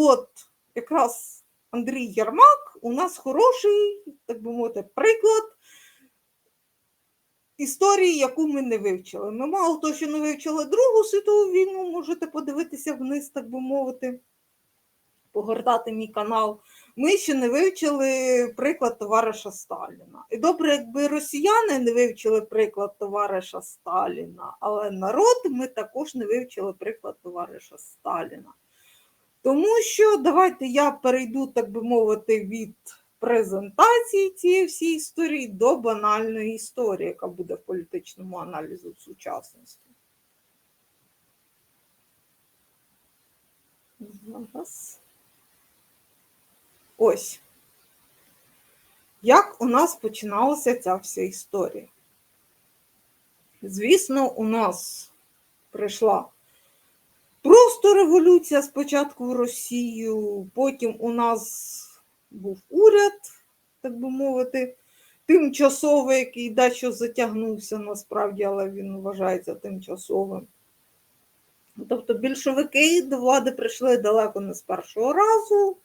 от якраз Андрій Єрмак у нас хороший, так би мовити, приклад історії, яку ми не вивчили. Ми мало того, що не вивчили Другу світову війну, можете подивитися вниз, так би мовити, погортати мій канал. Ми ще не вивчили приклад товариша Сталіна. І добре, якби росіяни не вивчили приклад товариша Сталіна, але народ ми також не вивчили приклад товариша Сталіна. Тому що давайте я перейду, так би мовити, від презентації цієї всієї історії до банальної історії, яка буде в політичному аналізі в сучасності. Зараз. Ось. Як у нас починалася ця вся історія? Звісно, у нас прийшла просто революція спочатку в Росію, потім у нас був уряд, так би мовити, тимчасовий, який дещо затягнувся насправді, але він вважається тимчасовим. Тобто більшовики до влади прийшли далеко не з першого разу.